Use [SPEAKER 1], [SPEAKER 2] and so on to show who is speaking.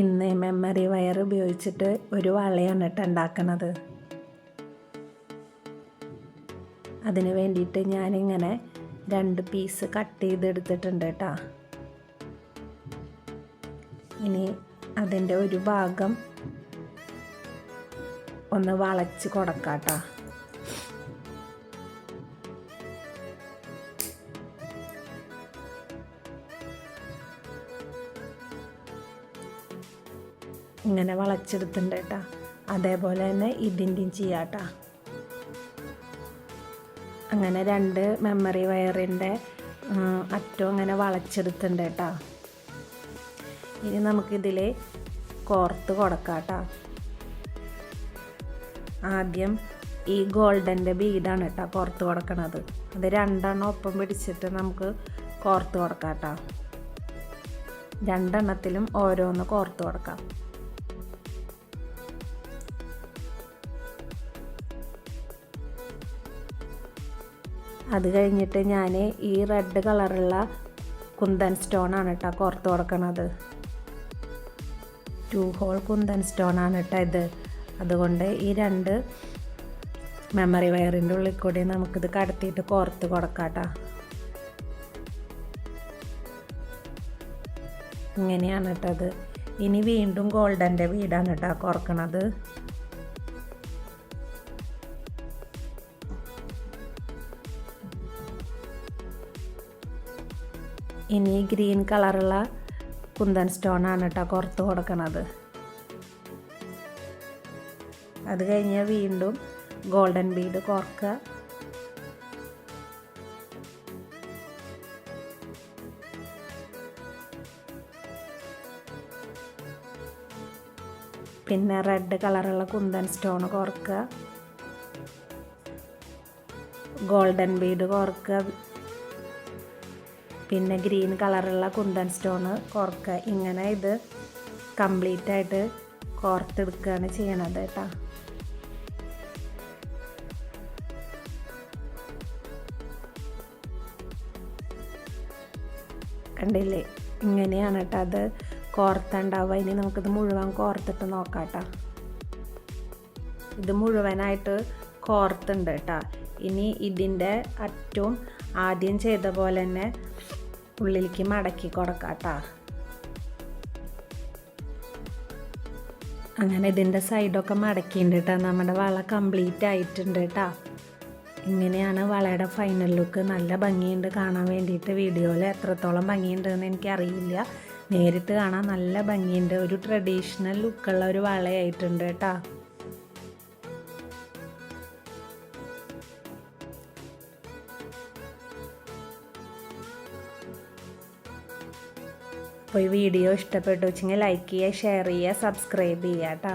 [SPEAKER 1] ഇന്ന് memory wire ഉപയോഗിച്ചിട്ട് ഒരു വളയാണ് കേട്ടോ ഉണ്ടാക്കണത്. അതിന് വേണ്ടിയിട്ട് ഞാനിങ്ങനെ രണ്ട് പീസ് കട്ട് ചെയ്തെടുത്തിട്ടുണ്ട് കേട്ടോ. ഇനി അതിന്റെ ഒരു ഭാഗം ഒന്ന് വളച്ച് കൊടുക്കാം കേട്ടോ. ഇങ്ങനെ വളച്ചെടുത്തിട്ടുണ്ട് കേട്ടോ. അതേപോലെ തന്നെ ഇതിന്റെയും ചെയ്യാം കേട്ടോ. അങ്ങനെ രണ്ട് മെമ്മറി വയറിന്റെ അറ്റം അങ്ങനെ വളച്ചെടുത്തിട്ടുണ്ട് കേട്ടോ. ഇനി നമുക്കിതിൽ കോർത്ത് കൊടുക്കാം ആദ്യം ഈ ഗോൾഡന്റെ ബീഡാണ് കേട്ടോ കോർത്ത് കൊടുക്കണത്. അത് രണ്ടെണ്ണം ഒപ്പം പിടിച്ചിട്ട് നമുക്ക് കോർത്ത് കൊടുക്കാം കേട്ടോ. രണ്ടെണ്ണത്തിലും ഓരോന്ന് കോർത്ത് കൊടുക്കാം. അത് കഴിഞ്ഞിട്ട് ഞാൻ ഈ റെഡ് കളറുള്ള കുന്തൻ സ്റ്റോൺ ആണ് കേട്ടോ കോർത്ത് കൊടുക്കണത്. ടു ഹോൾ കുന്തൻ സ്റ്റോൺ ആണ് കേട്ടോ ഇത്. അതുകൊണ്ട് ഈ രണ്ട് മെമ്മറി വയറിന്റെ ഉള്ളിൽ കൂടി നമുക്കിത് കടത്തിയിട്ട് കോർത്ത് കൊടുക്കാം കേട്ടോ ഇങ്ങനെയാണ് കേട്ടത് ഇനി വീണ്ടും ഗോൾഡന്റെ വീടാണ് കേട്ടോ കോർക്കണത്. ഇനി ഗ്രീൻ കളറുള്ള കുന്തൻ സ്റ്റോൺ ആണ് കേട്ടോ പുറത്ത് കൊടുക്കണത്. അത് കഴിഞ്ഞ് വീണ്ടും ഗോൾഡൻ ബീഡ് കോർക്കുക പിന്നെ റെഡ് കളറുള്ള കുന്തൻ സ്റ്റോൺ കോർക്കുക ഗോൾഡൻ ബീഡ് കോർക്കുക പിന്നെ ഗ്രീൻ കളറുള്ള കുന്തൻ സ്റ്റോണ് കോർക്കുക ഇങ്ങനെ ഇത് കംപ്ലീറ്റ് ആയിട്ട് കോർത്തെടുക്കുകയാണ് ചെയ്യണത് കേട്ടോ. കണ്ടില്ലേ? ഇങ്ങനെയാണ് കേട്ടോ അത് കോർത്തുണ്ടാവുക. ഇനി നമുക്കിത് മുഴുവൻ കോർത്തിട്ട് നോക്കാം കേട്ടോ. ഇത് മുഴുവനായിട്ട് കോർത്തുണ്ട് കേട്ടോ. ഇനി ഇതിന്റെ അറ്റവും ആദ്യം ചെയ്ത പോലെ തന്നെ ഉള്ളിലേക്ക് മടക്കി കൊടുക്കാം കേട്ടോ അങ്ങനെ ഇതിന്റെ സൈഡൊക്കെ മടക്കിയിട്ടുണ്ട് കേട്ടോ നമ്മുടെ വള കംപ്ലീറ്റ് ആയിട്ടുണ്ട് കേട്ടോ ഇങ്ങനെയാണ് വളയുടെ ഫൈനൽ ലുക്ക് നല്ല ഭംഗിയുണ്ട് കാണാൻ വേണ്ടിയിട്ട് വീഡിയോയിൽ എത്രത്തോളം ഭംഗിയുണ്ടെന്ന് എനിക്കറിയില്ല. നേരിട്ട് കാണാൻ നല്ല ഭംഗിയുണ്ട്. ഒരു ട്രഡീഷണൽ ലുക്കുള്ള ഒരു വളയായിട്ടുണ്ട് കേട്ടോ അപ്പോൾ ഈ വീഡിയോ ഇഷ്ടപ്പെട്ടു വെച്ചെങ്കിൽ ലൈക്ക് ചെയ്യുക ഷെയർ ചെയ്യുക സബ്സ്ക്രൈബ് ചെയ്യുക കേട്ടോ.